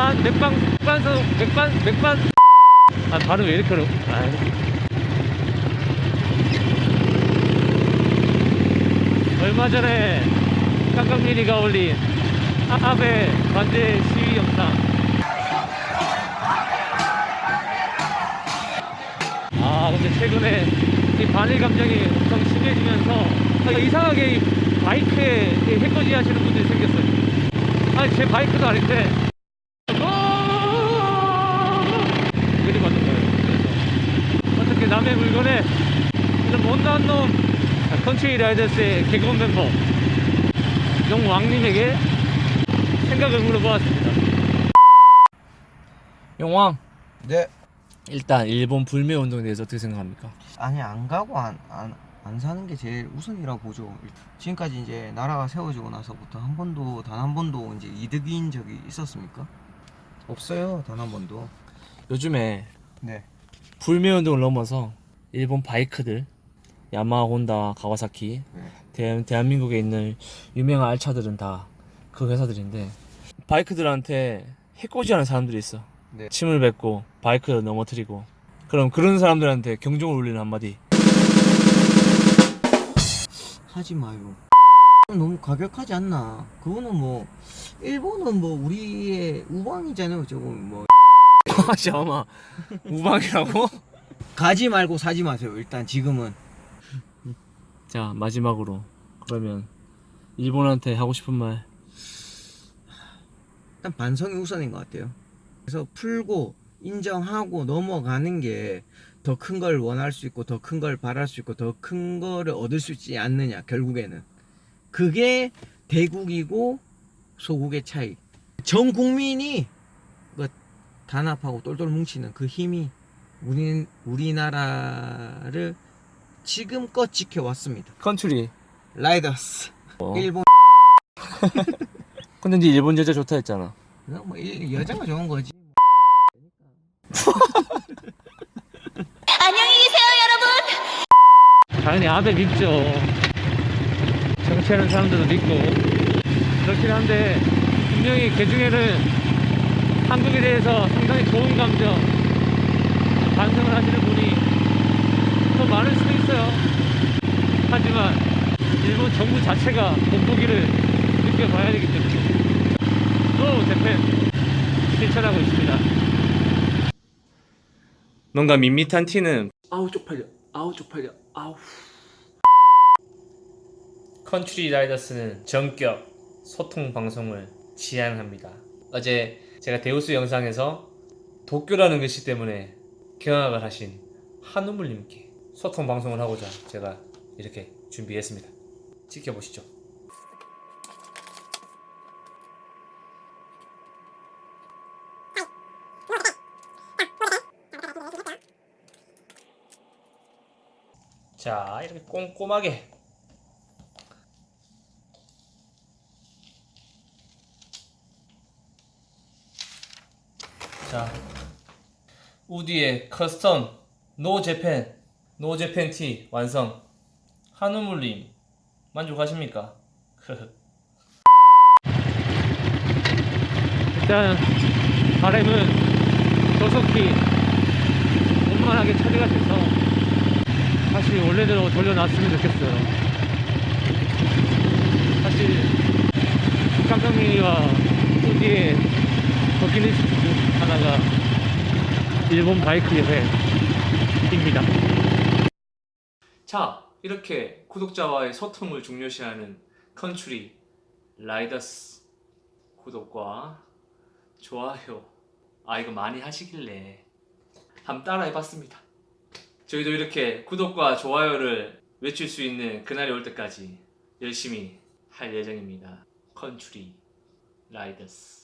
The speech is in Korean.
산 맥반 맥반석 맥반 맥반. 아 발음 왜 이렇게 어려 아 얼마 전에 깡깡미니가 올린 아베 반대 시위 영상. 아 근데 최근에 이 반일 감정이 엄청 심해지면서 아, 이상하게 이 바이크에 이 해코지 하시는 분들이 생겼어요. 아니 제 바이크도 아닌데 물건에 이런 못난 놈 컨트리 라이더스의 개그맨 멤버 용왕님에게 생각을 물어보았습니다 용왕 네. 일단 일본 불매 운동에 대해서 어떻게 생각합니까? 아니 안 가고 안, 안, 안 사는 게 제일 우선이라고 보죠. 지금까지 이제 나라가 세워지고 나서부터 한 번도 단 한 번도 이제 이득인 적이 있었습니까? 없어요. 단 한 번도. 요즘에 네. 불매 운동을 넘어서 일본 바이크들 야마하, 혼다, 가와사키 네. 대, 대한민국에 있는 유명한 알차들은 다 그 회사들인데 바이크들한테 해코지하는 사람들이 있어 네. 침을 뱉고 바이크 넘어뜨리고 그럼 그런 사람들한테 경종을 울리는 한마디 하지 마요. 너무 가격하지 않나? 그거는 뭐 일본은 뭐 우리의 우방이잖아요. 조금 뭐 아마 우방이라고? 가지 말고 사지 마세요. 일단 지금은 자 마지막으로 그러면 일본한테 하고 싶은 말 일단 반성이 우선인 것 같아요. 그래서 풀고 인정하고 넘어가는 게 더 큰 걸 원할 수 있고 더 큰 걸 바랄 수 있고 더 큰 거를 얻을 수 있지 않느냐 결국에는 그게 대국이고 소국의 차이. 전 국민이 그 단합하고 똘똘 뭉치는 그 힘이 우리 우리나라를 지금껏 지켜왔습니다. 컨트리 라이더스 어. 일본 근데 네 일본 여자 좋다 했잖아 그냥 뭐 일- 여자가 좋은 거지. 안녕히 계세요, 여러분. 당연히 아베 믿죠. 정치하는 사람들도 믿고 그렇긴 한데 분명히 그 중에는 한국에 대해서 상당히 좋은 감정 반성을 하시는 분이 더 많을 수도 있어요. 하지만 일본 정부 자체가 본보기를 느껴봐야 되기 때문에. 또 재팬 실천하고 있습니다. 뭔가 밋밋한 티는 아우 쪽팔려. 아우 쪽팔려. 아우. 컨트리 라이더스는 전격 소통 방송을 지향합니다. 어제 제가 데우스 영상에서 도쿄라는 글씨 때문에 경악을 하신 한우물님께 소통 방송을 하고자 제가 이렇게 준비했습니다. 지켜보시죠. 자 이렇게 꼼꼼하게. 자 우디의 커스텀 노 재팬 노 재팬 티 완성 한우물님 만족하십니까? 일단 바램은 조속히 원만하게 처리가 돼서 다시 원래대로 돌려놨으면 좋겠어요. 사실 깜깜이와 버킷리스트 중 하나가 일본 바이크 여행입니다. 자, 이렇게 구독자와의 소통을 중요시하는 컨츄리 라이더스 구독과 좋아요 아 이거 많이 하시길래 한번 따라해봤습니다. 저희도 이렇게 구독과 좋아요를 외칠 수 있는 그날이 올 때까지 열심히 할 예정입니다. 컨츄리 라이더스